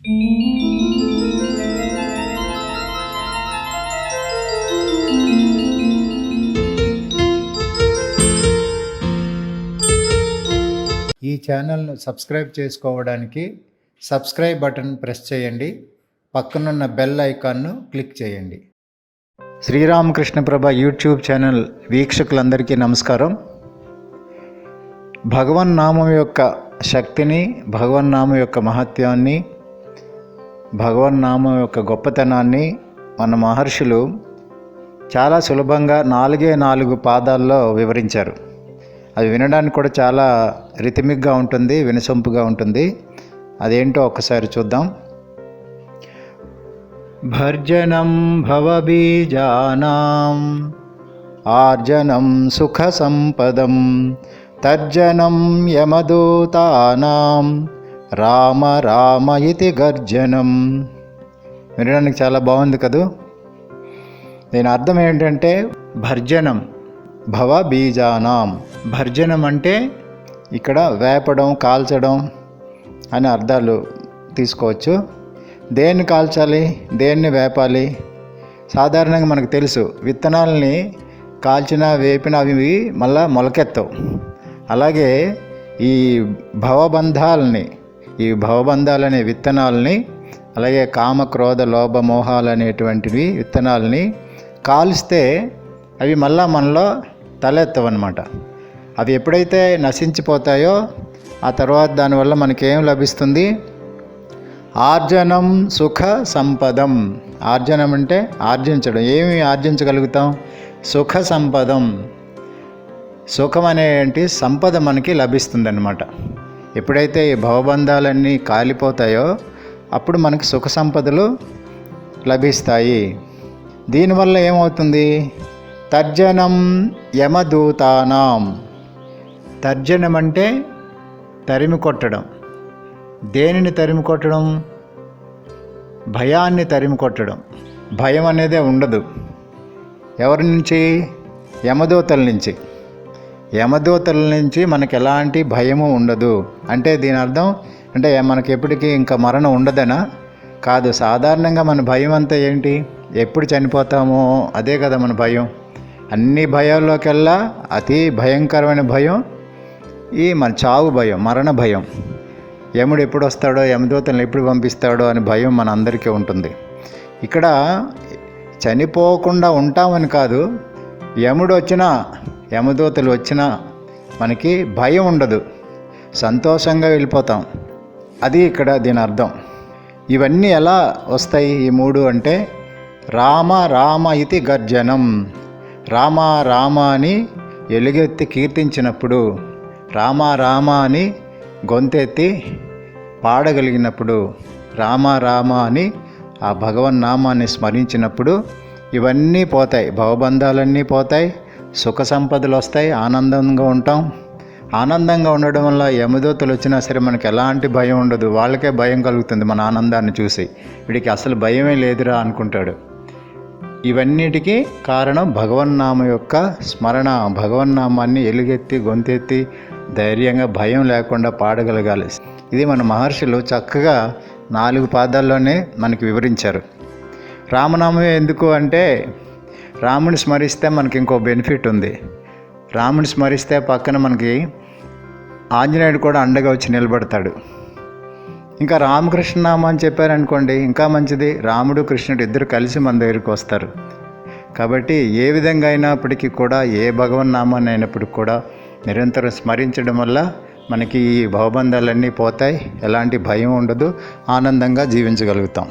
ఈ ఛానల్ను సబ్స్క్రైబ్ చేసుకోవడానికి సబ్స్క్రైబ్ బటన్ ప్రెస్ చేయండి. పక్కనున్న బెల్ ఐకాన్ను క్లిక్ చేయండి. శ్రీరామకృష్ణ ప్రభ యూట్యూబ్ ఛానల్ వీక్షకులందరికీ నమస్కారం. భగవన్ నామం యొక్క శక్తిని భగవన్ నామం యొక్క మహత్యాన్ని భగవన్ నామం యొక్క గొప్పతనాన్ని మన మహర్షులు చాలా సులభంగా నాలుగే నాలుగు పాదాల్లో వివరించారు. అది వినడానికి కూడా చాలా రిథమిక్గా ఉంటుంది వినసొంపుగా ఉంటుంది. అదేంటో ఒకసారి చూద్దాం. భర్జనం భవబీజానాం ఆర్జనం సుఖ సంపదం తర్జనం యమదూతానాం రామ రామ ఇది గర్జనం. వినడానికి చాలా బాగుంది కదూ? దీని అర్థం ఏంటంటే భర్జనం భవ బీజానాం. భర్జనం అంటే ఇక్కడ వేపడం కాల్చడం అనే అర్థాలు తీసుకోవచ్చు. దేన్ని కాల్చాలి? దేన్ని వేపాలి? సాధారణంగా మనకు తెలుసు విత్తనాలని కాల్చిన వేపిన అవి మళ్ళా మొలకెత్తవు. అలాగే ఈ భవబంధాలని ఈ భవబంధాలనే విత్తనాలని అలాగే కామ క్రోధ లోభ మోహాలు అనేటువంటివి విత్తనాలని కాల్స్తే అవి మళ్ళా మనలో తలెత్తవన్నమాట. అవి ఎప్పుడైతే నశించిపోతాయో ఆ తర్వాత దానివల్ల మనకేం లభిస్తుంది? ఆర్జనం సుఖ సంపదం. ఆర్జనం అంటే ఆర్జించడం. ఏమి ఆర్జించగలుగుతాం? సుఖ సంపదం. సుఖం అనేటి సంపద మనకి లభిస్తుందన్నమాట. ఎప్పుడైతే ఈ భవబంధాలన్నీ కాలిపోతాయో అప్పుడు మనకి సుఖ సంపదలు లభిస్తాయి. దీనివల్ల ఏమవుతుంది? తర్జనం యమదూతానాం. తర్జనం అంటే తరిమి కొట్టడం. దేనిని తరిమి కొట్టడం? భయాన్ని తరిమి కొట్టడం. భయం అనేదే ఉండదు. ఎవరి నుంచి? యమదూతల నుంచి. యమదూతల నుంచి మనకు ఎలాంటి భయము ఉండదు. అంటే దీని అర్థం అంటే మనకి ఎప్పటికీ ఇంకా మరణం ఉండదనా? కాదు సాధారణంగా మన భయం అంతా ఏంటి? ఎప్పుడు చనిపోతామో అదే కదా మన భయం. అన్ని భయాల్లోకెల్లా అతి భయంకరమైన భయం ఈ మన చావు భయం మరణ భయం. యముడు ఎప్పుడు వస్తాడో యమదూతలను ఎప్పుడు పంపిస్తాడో అని భయం మన అందరికీ ఉంటుంది. ఇక్కడ చనిపోకుండా ఉంటామని కాదు యముడు వచ్చినా యమదూతలు వచ్చినా మనకి భయం ఉండదు. సంతోషంగా వెళ్ళిపోతాం. అది ఇక్కడ దీని అర్థం. ఇవన్నీ ఎలా వస్తాయి ఈ మూడు అంటే రామ రామ ఇది గర్జనం. రామ రామ అని ఎలుగెత్తి కీర్తించినప్పుడు రామ రామ అని గొంతెత్తి పాడగలిగినప్పుడు రామ రామ అని ఆ భగవన్ నామాన్ని స్మరించినప్పుడు ఇవన్నీ పోతాయి. భవబంధాలన్నీ పోతాయి. సుఖ సంపదలు వస్తాయి ఆనందంగా ఉంటాం. ఆనందంగా ఉండడం వల్ల యమదూతలు వచ్చినా సరే మనకి ఎలాంటి భయం ఉండదు. వాళ్ళకే భయం కలుగుతుంది మన ఆనందాన్ని చూసి. వీడికి అసలు భయమే లేదురా అనుకుంటాడు. ఇవన్నిటికీ కారణం భగవన్నామ యొక్క స్మరణ. భగవన్నామాన్ని ఎలుగెత్తి గొంతెత్తి ధైర్యంగా భయం లేకుండా పాడగలగాలి. ఇది మన మహర్షులు చక్కగా నాలుగు పాదాల్లోనే మనకి వివరించారు. రామనామం ఎందుకు అంటే రాముని స్మరిస్తే మనకి ఇంకో బెనిఫిట్ ఉంది. రాముని స్మరిస్తే పక్కన మనకి ఆంజనేయుడు కూడా అండగా వచ్చి నిలబడతాడు. ఇంకా రామకృష్ణ నామం అని చెప్పారనుకోండి ఇంకా మంచిది. రాముడు కృష్ణుడు ఇద్దరు కలిసి మన దగ్గరికి వస్తారు. కాబట్టి ఏ విధంగా అయినప్పటికీ కూడా ఏ భగవన్ నామాన్ని అయినప్పటికీ కూడా నిరంతరం స్మరించడం వల్ల మనకి ఈ భవబంధాలన్నీ పోతాయి. ఎలాంటి భయం ఉండదు. ఆనందంగా జీవించగలుగుతాం.